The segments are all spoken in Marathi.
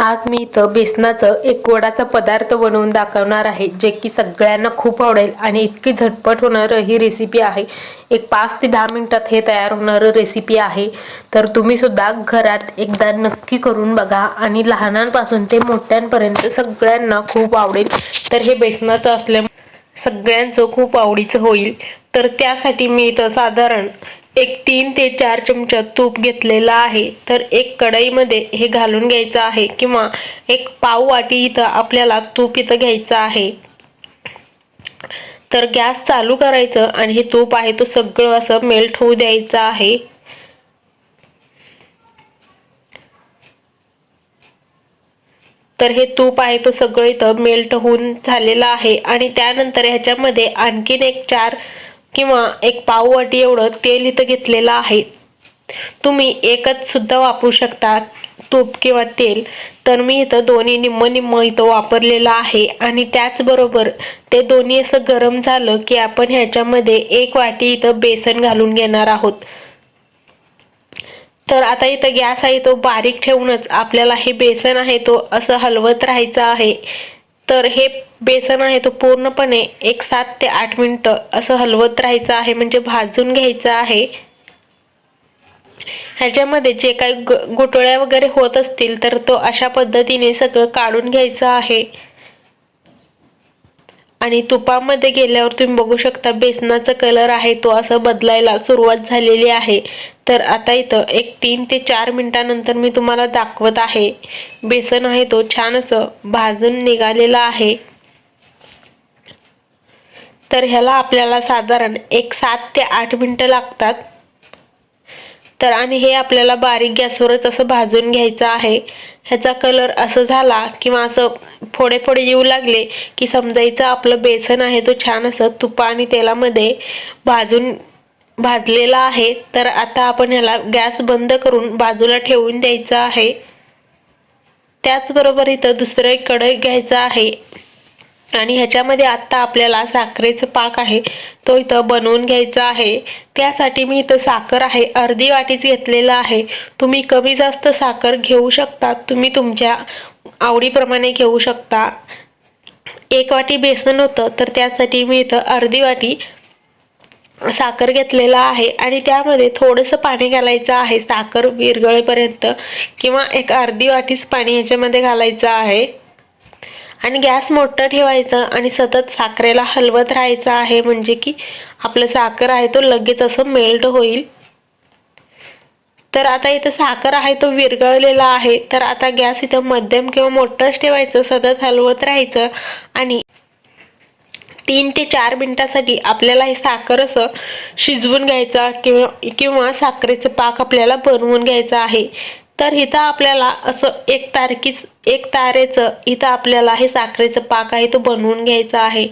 आज मी इथं बेसनाचं एक गोडाचा पदार्थ बनवून दाखवणार आहे जे की सगळ्यांना खूप आवडेल आणि इतकी झटपट होणारं ही रेसिपी आहे. एक पाच ते दहा मिनटात हे तयार होणारं रेसिपी आहे. तर तुम्ही सुद्धा घरात एकदा नक्की करून बघा आणि लहानांपासून ते मोठ्यांपर्यंत सगळ्यांना खूप आवडेल. तर हे बेसनाचं असल्यामुळे सगळ्यांचं खूप आवडीचं होईल. तर त्यासाठी मी इथं साधारण एक तीन ते चार चमचा तूप घेतलेला आहे. तर एक कढईमध्ये हे घालून घ्यायचं आहे किंवा एक पाव वाटी इथं आपल्याला तूप इथं घ्यायचं आहे. तर गॅस चालू करायचं आणि हे तूप आहे तो सगळं असं मेल्ट होऊ द्यायचं आहे. तर हे तूप आहे तो सगळं इथं मेल्ट होऊन झालेलं आहे आणि त्यानंतर ह्याच्यामध्ये आणखीन एक चार किंवा एक पाव वाटी एवढं तेल इथं घेतलेलं आहे. तुम्ही एकच सुद्धा वापरू शकता तूप किंवा तेल. तर मी इथं दोन्ही निम्म निम्म इथं वापरलेलं आहे आणि त्याचबरोबर ते दोन्ही असं गरम झालं की आपण ह्याच्यामध्ये एक वाटी इथं बेसन घालून घेणार आहोत. तर आता इथं गॅस आहे तो बारीक ठेवूनच आपल्याला हे बेसन आहे तो असं हलवत राहायचं आहे. तर हे बेसन आहे तो पूर्णपणे एक सात ते आठ मिनटं असं हलवत राहायचं आहे म्हणजे भाजून घ्यायचं आहे. ह्याच्यामध्ये जे काही गुटोळ्या वगैरे होत असतील तर तो अशा पद्धतीने सगळं काढून घ्यायचं आहे. आणि तुपामध्ये गेल्यावर तुम्ही बघू शकता बेसनाचा कलर आहे तो असं बदलायला सुरुवात झालेली आहे. तर आता इथं एक तीन ते चार मिनटानंतर मी तुम्हाला दाखवत आहे. बेसन आहे तो छान असं भाजून निघालेला आहे. तर ह्याला आपल्याला साधारण एक सात ते आठ मिनटं लागतात. तर आणि हे आपल्याला बारीक गॅसवरच असं भाजून घ्यायचं आहे. ह्याचा कलर असं झाला किंवा असं फोडे फोडे येऊ लागले की समजायचं आपलं बेसन आहे तो छान असं तुपा आणि तेलामध्ये भाजून भाजलेला आहे. तर आता आपण ह्याला गॅस बंद करून बाजूला ठेवून द्यायचं आहे. त्याचबरोबर इथं दुसरं एक कढई घ्यायचं आहे. आणि ह्याच्यामध्ये आत्ता आपल्याला साखरेचं पाक आहे तो इथं बनवून घ्यायचा आहे. त्यासाठी मी इथं साखर आहे अर्धी वाटीच घेतलेलं आहे. तुम्ही कमी जास्त साखर घेऊ शकता तुम्ही तुमच्या आवडीप्रमाणे घेऊ शकता. एक वाटी बेसन होतं तर त्यासाठी मी इथं अर्धी वाटी साखर घेतलेला आहे. आणि त्यामध्ये थोडंसं पाणी घालायचं आहे साखर विरगळेपर्यंत किंवा एक अर्धी वाटीच पाणी ह्याच्यामध्ये घालायचं आहे. आणि गॅस मोठं ठेवायचं आणि सतत साखरेला हलवत राहायचं आहे म्हणजे की आपलं साखर आहे तो लगेच असं मेल्ट होईल. तर आता इथं साखर आहे तो विरघळलेला आहे. तर आता गॅस इथं मध्यम किंवा मोठंच ठेवायचं सतत हलवत राहायचं आणि तीन ते चार मिनटासाठी आपल्याला हे साखर असं शिजवून घ्यायचा किंवा किंवा साखरेचं पाक आपल्याला बनवून घ्यायचं आहे. तर इथं आपल्याला असं एक तारखीच एक तारेचं इथं आपल्याला हे साखरेचं पाक आहे तो बनवून घ्यायचा आहे.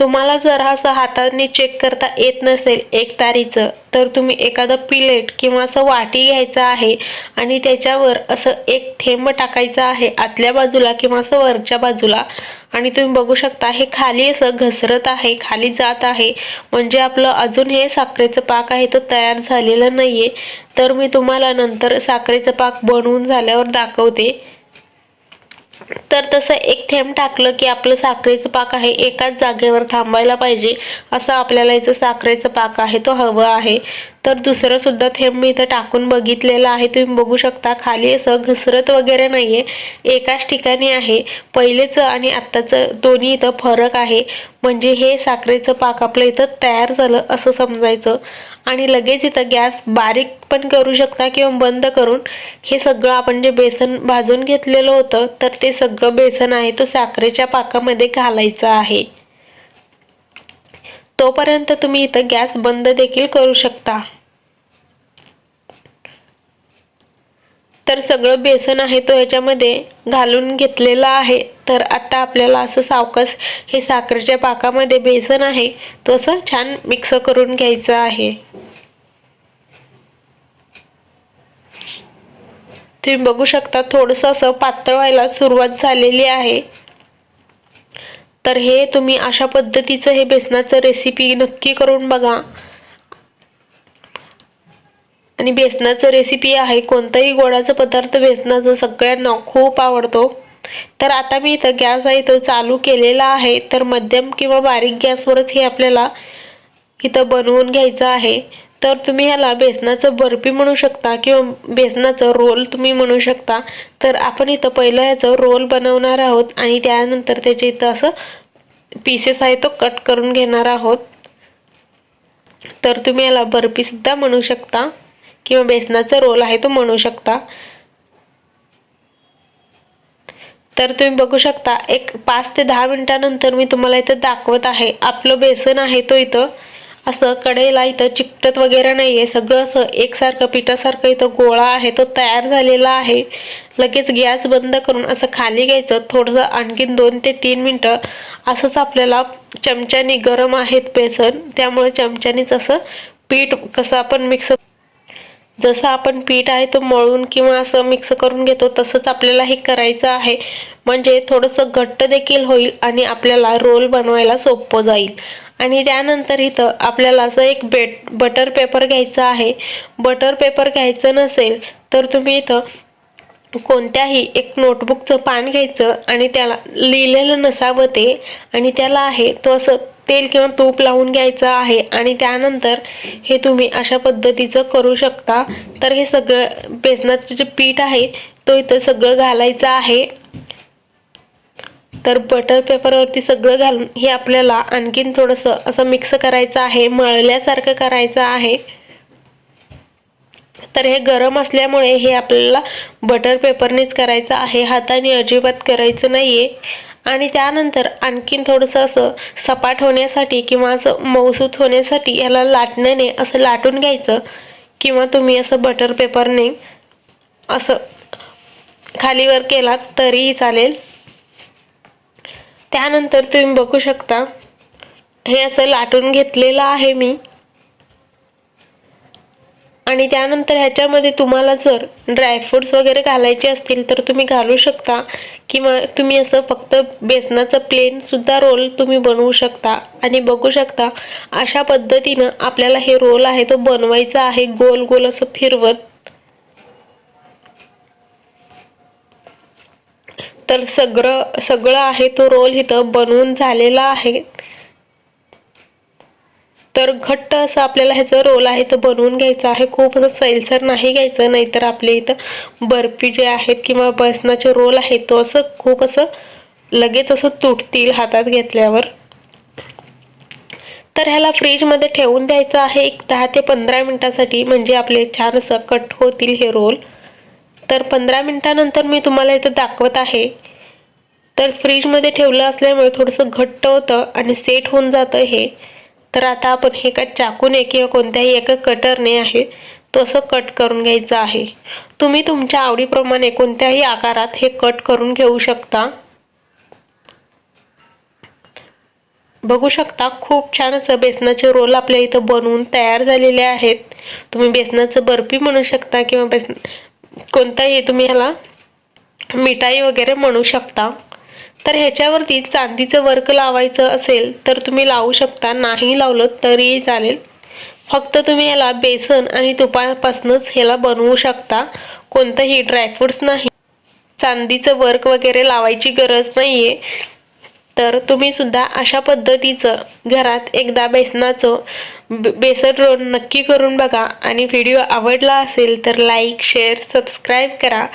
तुम्हाला जर असं हाताने चेक करता येत नसेल एक तारीचं तर तुम्ही एखादं पिलेट किंवा असं वाटी घ्यायचं आहे आणि त्याच्यावर असं एक थेंब टाकायचं आहे आतल्या बाजूला किंवा असं वरच्या बाजूला. आणि तुम्ही बघू शकता हे खाली असं घसरत आहे खाली जात आहे. म्हणजे आपलं अजून हे साखरेचं पाक आहे तो तयार झालेलं नाहीये. तर मी तुम्हाला नंतर साखरेचं पाक बनवून झाल्यावर दाखवते. तर तसं एक थेंब टाकलं की आपलं साखरेचं पाक आहे एकाच जागेवर थांबायला पाहिजे. असं आपल्याला याचं साखरेचं पाक आहे तो हवं आहे. तर दुसरं सुद्धा थेंब मी इथं टाकून बघितलेलं आहे. तुम्ही बघू शकता खाली असं घसरत वगैरे नाही आहे एकाच ठिकाणी आहे. पहिलेचं आणि आत्ताचं दोन्ही इथं फरक आहे. म्हणजे हे साखरेचं पाक आपलं इथं तयार झालं असं समजायचं. आणि लगेच इथं गॅस बारीक पण करू शकता किंवा बंद करून हे सगळं आपण जे बेसन भाजून घेतलेलं होतं तर ते सगळं बेसन आहे तो साखरेच्या पाकामध्ये घालायचं आहे. तोपर्यंत तुम्ही इथं गॅस बंद देखील करू शकता. तर सगळं बेसन आहे तो ह्याच्यामध्ये घालून घेतलेलं आहे. तर आता आपल्याला असं सावकाश हे साखरेच्या पाकामध्ये बेसन आहे तो असं छान मिक्स करून घ्यायचं आहे. तुम्ही बघू शकता थोडंसं असं पातळ व्हायला सुरुवात झालेली आहे. तर हे तुम्ही अशा पद्धतीचं हे बेसनाचं रेसिपी नक्की करून बघा. आणि बेसनाचं रेसिपी आहे. कोणताही गोडाचा पदार्थ बेसनाचा सगळ्यांना खूप आवडतो. तर आता मी इथं गॅस आहे तो चालू केलेला आहे. तर मध्यम किंवा बारीक गॅसवरच हे आपल्याला इथं बनवून घ्यायचं आहे. तर तुम्ही ह्याला बेसनाचं बर्फी म्हणू शकता किंवा बेसनाचं रोल तुम्ही म्हणू शकता. तर आपण इथं पहिलं ह्याचं रोल बनवणार आहोत आणि त्यानंतर त्याचे इथं असं पीसेस आहे तो कट करून घेणार आहोत. तर तुम्ही याला बर्फीसुद्धा म्हणू शकता. किंवा बेसनाचा रोल आहे तो म्हणू शकता. तर तुम्ही बघू शकता एक पाच ते दहा मिनिटानंतर मी तुम्हाला इथं दाखवत आहे. आपलं बेसन आहे तो इथं. असं कडेला इथं चिकटत वगैरे नाही आहे सगळं असं एकसारखं पिठासारखं इथं गोळा आहे. तो तयार झालेला आहे. लगेच गॅस बंद करून असं खाली घ्यायचं. थोडंसं आणखीन दोन ते तीन मिनटं असंच आपल्याला चमच्याने गरम आहेत बेसन. त्यामुळे चमच्यानेच असं पीठ कसं आपण मिक्स जसं आपण पीठ आहे तो मळून किंवा असं मिक्स करून घेतो तसंच आपल्याला हे करायचं आहे. म्हणजे थोडंसं घट्ट देखील होईल आणि आपल्याला रोल बनवायला सोपं जाईल. आणि त्यानंतर इथं आपल्याला असं एक बेट बटर पेपर घ्यायचं आहे. बटर पेपर घ्यायचं नसेल तर तुम्ही इथं कोणत्याही एक नोटबुकचं पान घ्यायचं आणि त्याला लिहिलेलं नसावं ते. आणि त्याला आहे तो असं तेल किंवा तूप लावून घ्यायचं आहे आणि त्यानंतर हे तुम्ही अशा पद्धतीचं करू शकता. तर हे सगळं बेसनाचं जे पीठ आहे तो इथं सगळं घालायचं आहे. तर बटर पेपरवरती सगळं घालून हे आपल्याला आणखीन थोडंसं असं मिक्स करायचं आहे मळल्यासारखं करायचं आहे. तर हे गरम असल्यामुळे हे आपल्याला बटर पेपरनेच करायचं आहे. हाताने अजिबात करायचं नाही आहे आणि त्यानंतर आणखीन थोडंसं असं सपाट होण्यासाठी किंवा असं मऊसूत होण्यासाठी याला लाटण्याने असं लाटून घ्यायचं. किंवा तुम्ही असं बटर पेपरने असं खालीवर केलात तरीही चालेल. त्यानंतर तुम्ही बघू शकता हे असं लाटून घेतलेलं आहे मी. आणि त्यानंतर ह्याच्यामध्ये तुम्हाला जर ड्रायफ्रुट्स वगैरे घालायचे असतील तर तुम्ही घालू शकता. किंवा तुम्ही असं फक्त बेसनाचं प्लेन सुद्धा रोल तुम्ही बनवू शकता आणि बघू शकता अशा पद्धतीनं आपल्याला हे रोल आहे तो बनवायचा आहे गोल गोल असं फिरवत. तर सगळं सगळं आहे तो रोल इथं बनवून झालेला आहे. तर घट्ट असं आपल्याला ह्याचं रोल आहे तर बनवून घ्यायचं आहे. खूप असं सैलसर नाही घ्यायचं नाहीतर आपल्या इथं बर्फी जे आहेत किंवा बसनाचे रोल आहेत तो असं खूप असं लगेच असं तुटतील हातात घेतल्यावर. तर ह्याला फ्रीजमध्ये ठेवून द्यायचं आहे एक दहा ते पंधरा मिनटासाठी म्हणजे आपले छान असं कट होतील हे रोल. तर पंधरा मिनटानंतर मी तुम्हाला इथं दाखवत आहे. तर फ्रीजमध्ये ठेवलं असल्यामुळे थोडंसं घट्ट होतं आणि सेट होऊन जातं हे. तर आता आपण हे का चाकूने किंवा कोणत्याही एका कटरने आहे तसं कट करून घ्यायचं आहे. तुम्ही तुमच्या आवडीप्रमाणे कोणत्याही आकारात हे कट करून घेऊ शकता. बघू शकता खूप छान असं बेसनाचे रोल आपल्या इथं बनवून तयार झालेले आहेत. तुम्ही बेसनाचं बर्फी म्हणू शकता किंवा बेसन कोणताही तुम्ही ह्याला मिठाई वगैरे म्हणू शकता. तर ह्याच्यावरती चांदीचं वर्क लावायचं असेल तर तुम्ही लावू शकता. नाही लावलं तरीही चालेल. फक्त तुम्ही याला बेसन आणि तुपापासूनच ह्याला बनवू शकता. कोणतंही ड्रायफ्रुट्स नाही. चांदीचं वर्क वगैरे लावायची गरज नाही आहे तर तुम्ही सुद्धा अशा पद्धतीचं घरात एकदा बेसनाचं बेसन रोल नक्की करून बघा. आणि व्हिडिओ आवडला असेल तर लाईक शेअर सबस्क्राईब करा.